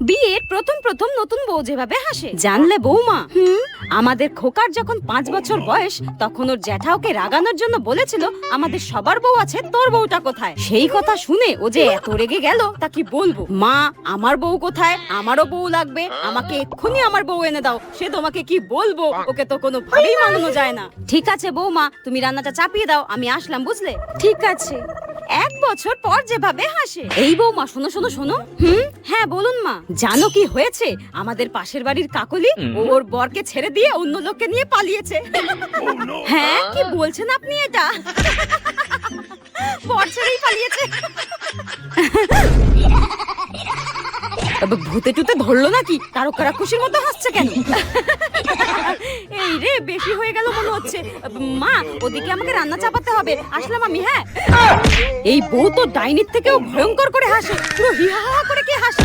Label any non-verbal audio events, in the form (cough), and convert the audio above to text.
বিয়ের প্রথম প্রথম নতুন বউ যেভাবে হাসে। জানলে বৌমা। হুম? আমাদের খোকার যখন পাঁচ বছর বয়স তখন ওর জ্যাঠা ওকে রাগানোর জন্য বলেছিল আমাদের সবার বউ আছে তোর বউটা কোথায়? সেই কথা শুনে ও যে এত রেগে গেল তা কি বলব? মা আমার বউ কোথায়? আমারও বউ লাগবে। আমাকে এক্ষুনি আমার বউ এনে দাও। সে তোমাকে কি বলব? ওকে তো কোনো ভাবেই মানানো যায় না। ঠিক আছে বৌমা তুমি রান্নাটা চাপিয়ে দাও আমি আসলাম বুঝলে? ঠিক আছে। এক বছর পর যেভাবে হাসে। এই বৌমা শোনো শোনো শোনো। হুম? হ্যাঁ বলুন মা। জানো কি হয়েছে? আমাদের পাশের বাড়ির কাকলি ওর বরকে ছেড়ে দিয়ে অন্য লোককে নিয়ে পালিয়েছে। (laughs) হ্যাঁ কি বলছেন আপনি এটা? বর ছেড়েই পালিয়েছে। ভূতে টুতে ধরলো নাকি? তারকারা খুশির মতো হাসছে কেন? এই রে, বেশি হয়ে গেল মনে হচ্ছে। মা, ওদিকে আমাকে রান্না চাপাতে হবে। আসলাম আমি হ্যাঁ? এই বউ তো ডাইনির থেকেও ভয়ঙ্কর করে হাসে। পুরো হিহা করে কে হাসে?